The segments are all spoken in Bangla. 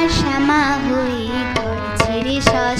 আমার শ্যামা হয়ে ছেড়ে সস।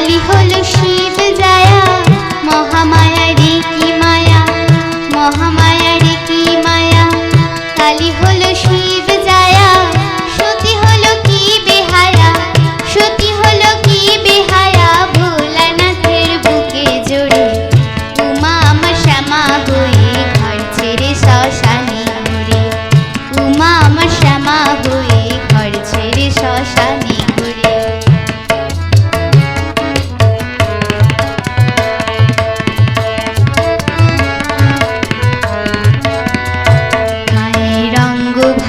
কালী হলো শিব জায়া মহামায়া রিকি মায়া, মহামায়া রিকি মায়া। কালী হলো শিব জায়া সতী হলো কি বেহায়া, সতী হলো কি বেহায়া, ভোলানাথের বুকে জড়ে। উমা আমার শ্যামা হয়ে ঘর ছেড়ে শ্মশানে ঘুরে। উমা আমার শ্যামা হয়ে ঘর ছেড়ে শ্মশানে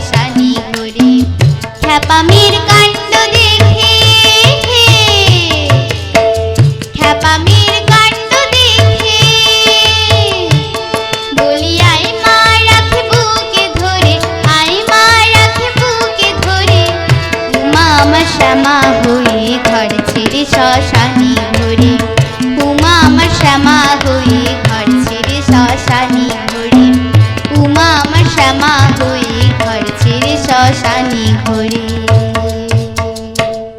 মা ধরে মা ধরে। শ্যামা হয়ে ঘর ছেড়ে শ্মশানে ঘুরে। উমা আমার শ্যামা হয়ে উমা আমার